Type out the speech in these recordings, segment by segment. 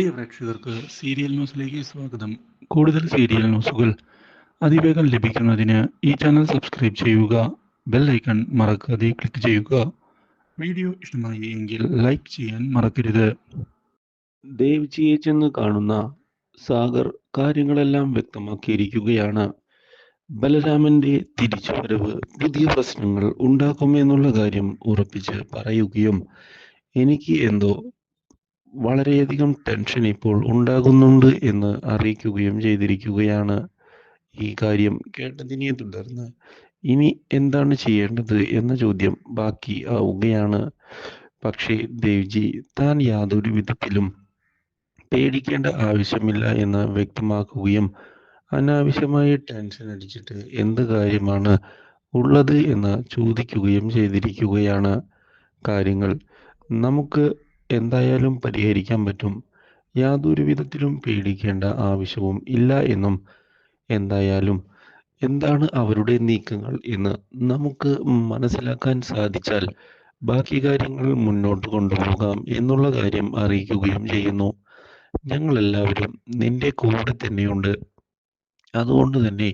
പ്രിയ പ്രേക്ഷകർക്ക് സീരിയൽ ന്യൂസിലേക്ക് സ്വാഗതം. കൂടുതൽ സീരിയൽ ന്യൂസുകൾ അതിവേഗം ലഭിക്കുന്നതിന് ഈ ചാനൽ സബ്സ്ക്രൈബ് ചെയ്യുക ബെൽ ഐക്കൺ മറക്കാതെ ക്ലിക്ക് ചെയ്യുക. വീഡിയോ ഇഷ്ടമായി എങ്കിൽ ലൈക്ക് ചെയ്യാൻ മറക്കരുത്. ദേവ്ജിയെ ചെന്ന് കാണുന്ന സാഗർ കാര്യങ്ങളെല്ലാം വ്യക്തമാക്കിയിരിക്കുകയാണ്. ബലരാമന്റെ തിരിച്ചുവരവ് പുതിയ പ്രശ്നങ്ങൾ ഉണ്ടാക്കുമെന്നുള്ള കാര്യം ഉറപ്പിച്ച് പറയുകയും എനിക്ക് എന്തോ വളരെയധികം ടെൻഷൻ ഇപ്പോൾ ഉണ്ടാകുന്നുണ്ട് എന്ന് അറിയിക്കുകയും ചെയ്തിരിക്കുകയാണ് ഈ കാര്യം കേട്ടതിനെ തുടർന്ന് ഇനി എന്താണ് ചെയ്യേണ്ടത് എന്ന ചോദ്യം ബാക്കി ആവുകയാണ്. പക്ഷേ ദേവ്ജി താൻ യാതൊരു വിധത്തിലും പേടിക്കേണ്ട ആവശ്യമില്ല എന്ന് വ്യക്തമാക്കുകയും അനാവശ്യമായി ടെൻഷൻ അടിച്ചിട്ട് എന്ത് കാര്യമാണ് ഉള്ളത് എന്ന് ചോദിക്കുകയും ചെയ്തിരിക്കുകയാണ്. കാര്യങ്ങൾ നമുക്ക് എന്തായാലും പരിഹരിക്കാൻ പറ്റും. യാതൊരു വിധത്തിലും പേടിക്കേണ്ട ആവശ്യവും ഇല്ല എന്നും എന്തായാലും എന്താണ് അവരുടെ നീക്കങ്ങൾ എന്ന് നമുക്ക് മനസ്സിലാക്കാൻ സാധിച്ചാൽ ബാക്കി കാര്യങ്ങൾ മുന്നോട്ട് കൊണ്ടുപോകാം എന്നുള്ള കാര്യം അറിയിക്കുകയും ചെയ്യുന്നു. ഞങ്ങൾ എല്ലാവരും നിന്റെ കൂടെ തന്നെയുണ്ട്. അതുകൊണ്ട് തന്നെ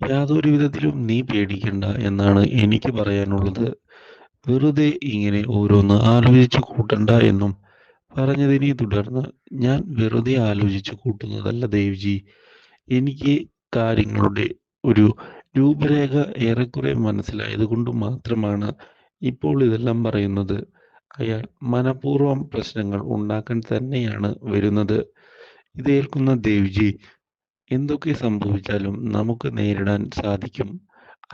യാതൊരു വിധത്തിലും നീ പേടിക്കണ്ട എന്നാണ് എനിക്ക് പറയാനുള്ളത്. വെറുതെ ഇങ്ങനെ ഓരോന്ന് ആലോചിച്ചു കൂട്ടണ്ട എന്നും പറഞ്ഞതിനെ തുടർന്ന് ഞാൻ വെറുതെ ആലോചിച്ചു കൂട്ടുന്നതല്ല ദേവ്ജി. എനിക്ക് കാര്യങ്ങളുടെ ഒരു രൂപരേഖ ഏറെക്കുറെ മനസ്സിലായത് കൊണ്ട് മാത്രമാണ് ഇപ്പോൾ ഇതെല്ലാം പറയുന്നത്. അയാൾ മനപൂർവം പ്രശ്നങ്ങൾ ഉണ്ടാക്കാൻ തന്നെയാണ് വരുന്നത്. ഇതേൽക്കുന്ന ദേവ്ജി എന്തൊക്കെ സംഭവിച്ചാലും നമുക്ക് നേരിടാൻ സാധിക്കും.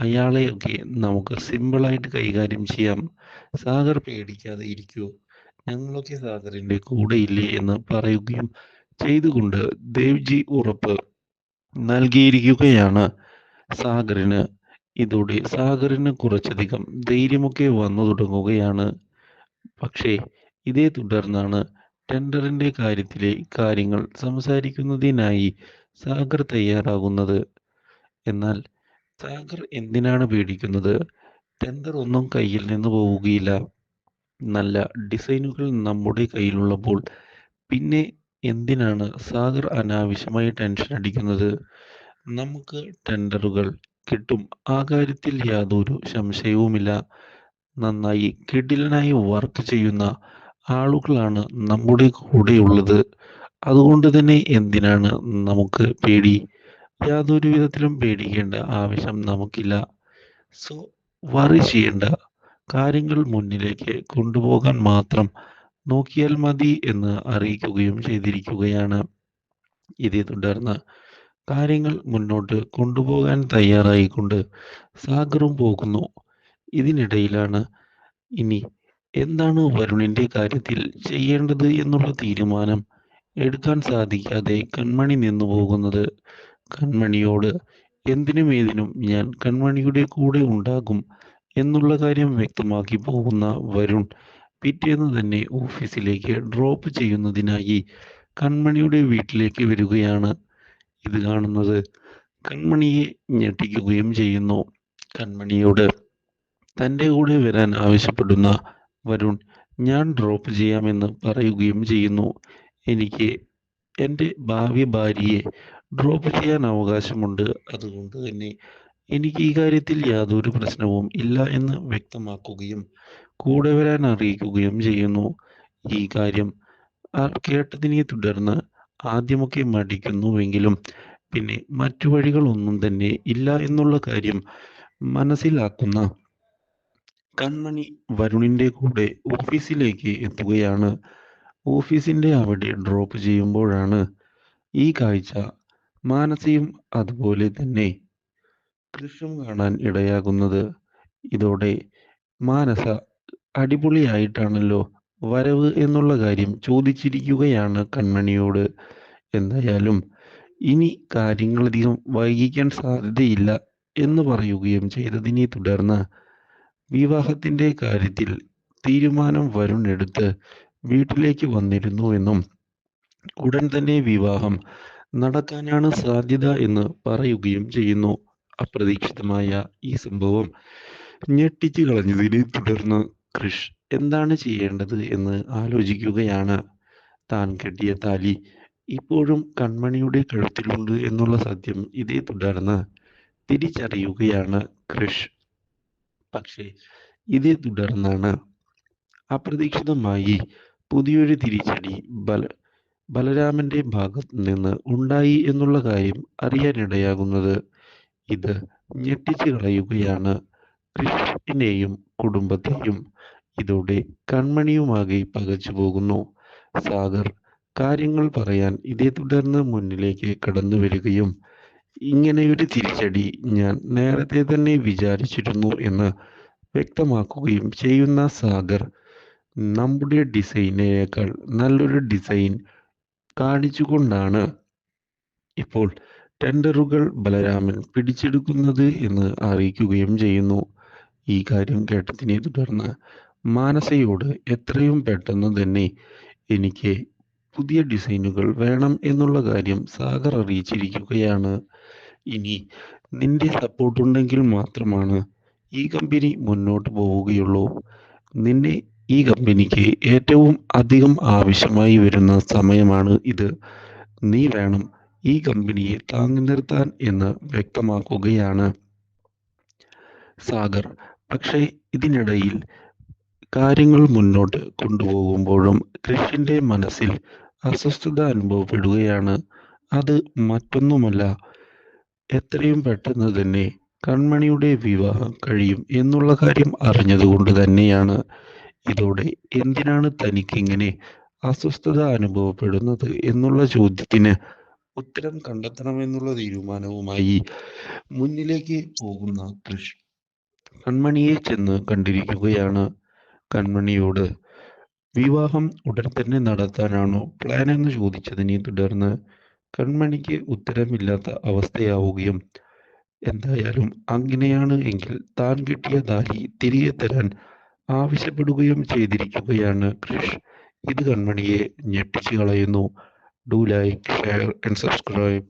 അയാളെയൊക്കെ നമുക്ക് സിമ്പിളായിട്ട് കൈകാര്യം ചെയ്യാം. സാഗർ പേടിക്കാതെ ഇരിക്കൂ. ഞങ്ങളൊക്കെ സാഗറിന്റെ കൂടെ ഇല്ലേ എന്ന് പറയുകയും ചെയ്തുകൊണ്ട് ദേവ്ജി ഉറപ്പ് നൽകിയിരിക്കുകയാണ്. സാഗറിന് ഇതോടെ സാഗറിന് കുറച്ചധികം ധൈര്യമൊക്കെ വന്നു തുടങ്ങുകയാണ്. പക്ഷേ ഇതേ തുടർന്നാണ് ടെൻഡറിന്റെ കാര്യത്തിലെ കാര്യങ്ങൾ സംസാരിക്കുന്നതിനായി സാഗർ തയ്യാറാകുന്നത്. എന്നാൽ സാഗർ എന്തിനാണ് പേടിക്കുന്നത്? ടെൻഡർ ഒന്നും കയ്യിൽ നിന്ന് പോവുകയില്ല. നല്ല ഡിസൈനുകൾ നമ്മുടെ കയ്യിലുള്ളപ്പോൾ പിന്നെ എന്തിനാണ് സാഗർ അനാവശ്യമായി ടെൻഷൻ അടിക്കുന്നത്? നമുക്ക് ടെൻഡറുകൾ കിട്ടും. ആ കാര്യത്തിൽ യാതൊരു സംശയവുമില്ല. നന്നായി കിടിലനായി വർക്ക് ചെയ്യുന്ന ആളുകളാണ് നമ്മുടെ കൂടെയുള്ളത്. അതുകൊണ്ട് തന്നെ എന്തിനാണ് നമുക്ക് പേടി? യാതൊരു വിധത്തിലും പേടിക്കേണ്ട ആവശ്യം നമുക്കില്ല. സോ വറി ചെയ്യേണ്ട കാര്യങ്ങൾ മുന്നിലേക്ക് കൊണ്ടുപോകാൻ മാത്രം നോക്കിയാൽ മതി എന്ന് അറിയിക്കുകയും ചെയ്തിരിക്കുകയാണ്. ഇതേ തുടർന്ന് കാര്യങ്ങൾ മുന്നോട്ട് കൊണ്ടുപോകാൻ തയ്യാറായിക്കൊണ്ട് സാഗറും പോകുന്നു. ഇതിനിടയിലാണ് ഇനി എന്താണ് വരുണിന്റെ കാര്യത്തിൽ ചെയ്യേണ്ടത് എന്നുള്ള തീരുമാനം എടുക്കാൻ സാധിക്കാതെ കൺമണി നിന്നു പോകുന്നത്. കൺമണിയോട് എന്തിനും ഏതിനും ഞാൻ കൺമണിയുടെ കൂടെ ഉണ്ടാകും എന്നുള്ള കാര്യം വ്യക്തമാക്കി പോകുന്ന വരുൺ പിറ്റേന്ന് തന്നെ ഓഫീസിലേക്ക് ഡ്രോപ്പ് ചെയ്യുന്നതിനായി കൺമണിയുടെ വീട്ടിലേക്ക് വരികയാണ്. ഇത് കാണുന്നത് കൺമണിയെ ഞെട്ടിക്കുകയും ചെയ്യുന്നു. കൺമണിയോട് തന്റെ കൂടെ വരാൻ ആവശ്യപ്പെടുന്ന വരുൺ ഞാൻ ഡ്രോപ്പ് ചെയ്യാമെന്ന് പറയുകയും ചെയ്യുന്നു. എനിക്ക് എന്റെ ഭാവി ഭാര്യയെ ഡ്രോപ്പ് ചെയ്യാൻ അവകാശമുണ്ട്. അതുകൊണ്ട് തന്നെ എനിക്ക് ഈ കാര്യത്തിൽ യാതൊരു പ്രശ്നവും ഇല്ല എന്ന് വ്യക്തമാക്കുകയും കൂടെ വരാൻ അറിയിക്കുകയും ചെയ്യുന്നു. ഈ കാര്യം കേട്ടതിനെ തുടർന്ന് ആദ്യമൊക്കെ മടിക്കുന്നുവെങ്കിലും പിന്നെ മറ്റു വഴികളൊന്നും തന്നെ ഇല്ല എന്നുള്ള കാര്യം മനസ്സിലാക്കുന്ന കൺമണി വരുണിന്റെ കൂടെ ഓഫീസിലേക്ക് എത്തുകയാണ്. ഓഫീസിന്റെ അവിടെ ഡ്രോപ്പ് ചെയ്യുമ്പോഴാണ് ഈ കാഴ്ച മാനസയും അതുപോലെ തന്നെ കൃഷ്ണും കാണാൻ ഇടയാകുന്നത് ഇതോടെ മാനസ അടിപൊളിയായിട്ടാണല്ലോ വരവ് എന്നുള്ള കാര്യം ചോദിച്ചിരിക്കുകയാണ് കണ്മണിയോട്. എന്തായാലും ഇനി കാര്യങ്ങളധികം വൈകിക്കാൻ സാധ്യതയില്ല എന്ന് പറയുകയും ചെയ്തതിനെ തുടർന്ന് വിവാഹത്തിന്റെ കാര്യത്തിൽ തീരുമാനം വരുൺ എടുത്ത് വീട്ടിലേക്ക് വന്നിരുന്നു എന്നും ഉടൻ തന്നെ വിവാഹം നടക്കാനാണ് സാധ്യത എന്ന് പറയുകയും ചെയ്യുന്നു. അപ്രതീക്ഷിതമായ ഈ സംഭവം ഞെട്ടിച്ചു കളഞ്ഞതിനെ തുടർന്ന് കൃഷ് എന്താണ് ചെയ്യേണ്ടത് എന്ന് ആലോചിക്കുകയാണ്. താൻ കെട്ടിയ താലി ഇപ്പോഴും കൺമണിയുടെ കഴുത്തിലുണ്ട് എന്നുള്ള സത്യം ഇതേ തുടർന്ന് തിരിച്ചറിയുകയാണ് കൃഷ്. പക്ഷേ ഇതേ തുടർന്നാണ് അപ്രതീക്ഷിതമായി പുതിയൊരു തിരിച്ചടി ബല ബലരാമന്റെ ഭാഗത്ത് നിന്ന് ഉണ്ടായി എന്നുള്ള കാര്യം അറിയാനിടയാകുന്നത് ഇത് ഞെട്ടിച്ചു കളയുകയാണ്. കൃഷ്ണനെയും കുടുംബത്തെയും ഇതോടെ കൺമണിയുമാകെ പകച്ചു പോകുന്നു. സാഗർ കാര്യങ്ങൾ പറയാൻ ഇതേ തുടർന്ന് മുന്നിലേക്ക് കടന്നു വരികയും ഇങ്ങനെയൊരു തിരിച്ചടി ഞാൻ നേരത്തെ തന്നെ വിചാരിച്ചിരുന്നു എന്ന് വ്യക്തമാക്കുകയും ചെയ്യുന്ന സാഗർ നമ്മുടെ ഡിസൈനേക്കാൾ നല്ലൊരു ഡിസൈൻ കാണിച്ചുകൊണ്ടാണ് ഇപ്പോൾ ടെൻഡറുകൾ ബലരാമൻ പിടിച്ചെടുക്കുന്നത് എന്ന് അറിയിക്കുകയും ചെയ്യുന്നു. ഈ കാര്യം കേട്ടതിനെ തുടർന്ന് മാനസയോട് എത്രയും പെട്ടെന്ന് തന്നെ എനിക്ക് പുതിയ ഡിസൈനുകൾ വേണം എന്നുള്ള കാര്യം സാഗർ അറിയിച്ചിരിക്കുകയാണ്. ഇനി നിന്റെ സപ്പോർട്ട് ഉണ്ടെങ്കിൽ മാത്രമാണ് ഈ കമ്പനി മുന്നോട്ട് പോവുകയുള്ളൂ. നിന്നെ ഈ കമ്പനിക്ക് ഏറ്റവും അധികം ആവശ്യമായി വരുന്ന സമയമാണ് ഇത്. നീ വേണം ഈ കമ്പനിയെ താങ്ങി നിർത്താൻ എന്ന് വ്യക്തമാക്കുകയാണ്. സാഗർ പക്ഷേ ഇതിനിടയിൽ കാര്യങ്ങൾ മുന്നോട്ട് കൊണ്ടുപോകുമ്പോഴും കൃഷിന്റെ മനസ്സിൽ അസ്വസ്ഥത അനുഭവപ്പെടുകയാണ്. അത് മറ്റൊന്നുമല്ല എത്രയും പെട്ടെന്ന് തന്നെ കൺമണിയുടെ വിവാഹം കഴിയും എന്നുള്ള കാര്യം അറിഞ്ഞതുകൊണ്ട് തന്നെയാണ്. ഇതോടെ എന്തിനാണ് തനിക്ക് ഇങ്ങനെ അസ്വസ്ഥത അനുഭവപ്പെടുന്നത് എന്നുള്ള ചോദ്യത്തിന് ഉത്തരം കണ്ടെത്തണമെന്നുള്ള തീരുമാനവുമായി മുന്നിലേക്ക് പോകുന്ന കൃഷ്. കൺമണിയെ ചെന്ന് കണ്ടിരിക്കുകയാണ് കൺമണിയോട് വിവാഹം ഉടൻ തന്നെ നടത്താനാണോ പ്ലാൻ എന്ന് ചോദിച്ചതിനെ തുടർന്ന് കൺമണിക്ക് ഉത്തരമില്ലാത്ത അവസ്ഥയാവുകയും എന്തായാലും അങ്ങനെയാണ് എങ്കിൽ താൻ കിട്ടിയ ദാരി തിരികെ തരാൻ ആവശ്യപ്പെടുകയും ചെയ്തിരിക്കുകയാണ് കൃഷ്. ഇത് കൺമണിയെ ഞെട്ടിച്ചു കളയുന്നു. Do like share and subscribe